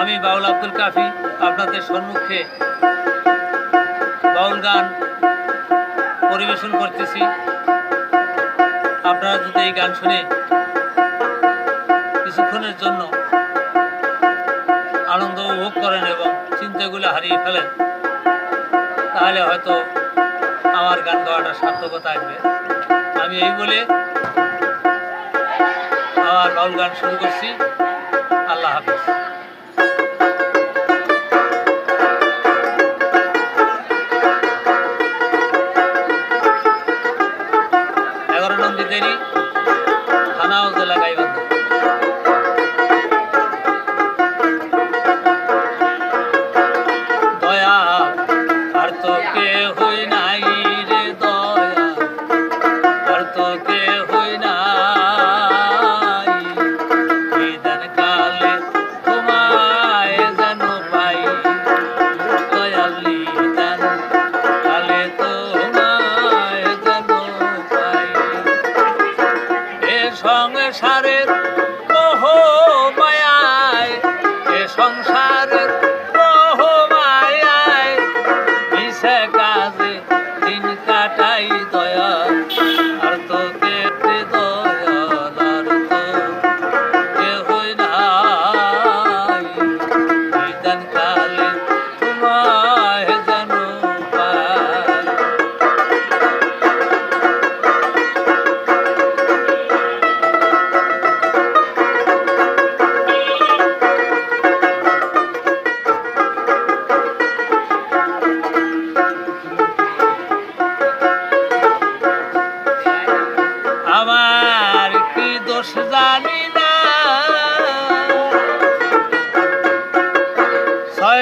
আমি বাউল আব্দুল কাফি, আপনাদের সম্মুখে বাউল গান পরিবেশন করতেছি। আপনারা যদি এই গান শুনে কিছুক্ষণের জন্য আনন্দ উপভোগ করেন এবং চিন্তাগুলো হারিয়ে ফেলেন, তাহলে হয়তো আমার গান গাওয়াটা সার্থকতা আসবে আমি এই বলে আমার বাউল গান শুরু করছি। আল্লাহ হাফিজ। এগারো নন্দী দেরি থানা ও নাই রে, দয়া আর হই নাই da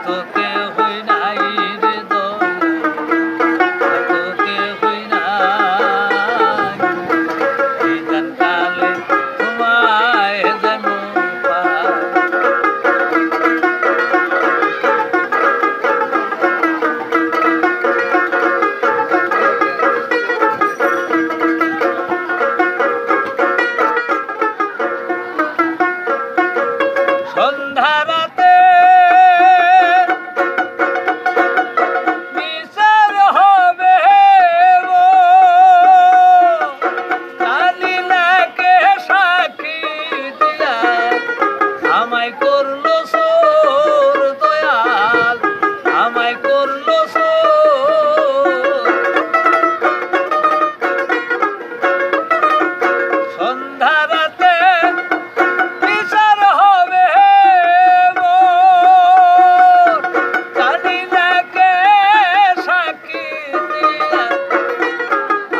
আর তো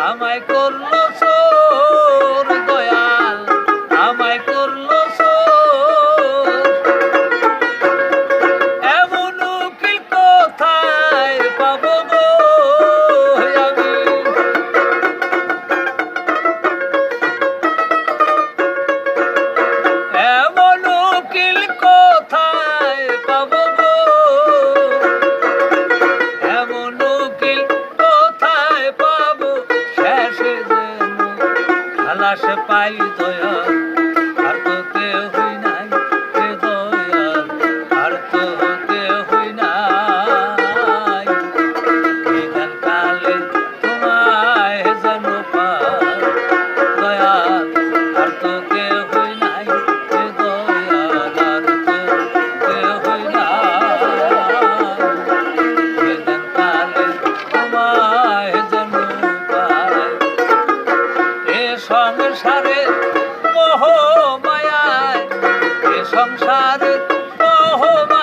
আমায় করল সোর দয়াল আমায় করল এমন উকিল কোথায় পাবো 哎呀。சாது போகுமா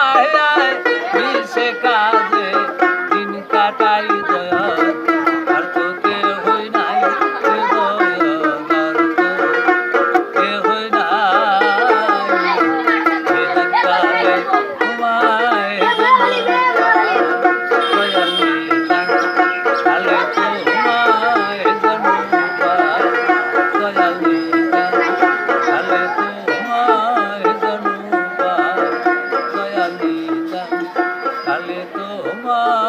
Oh.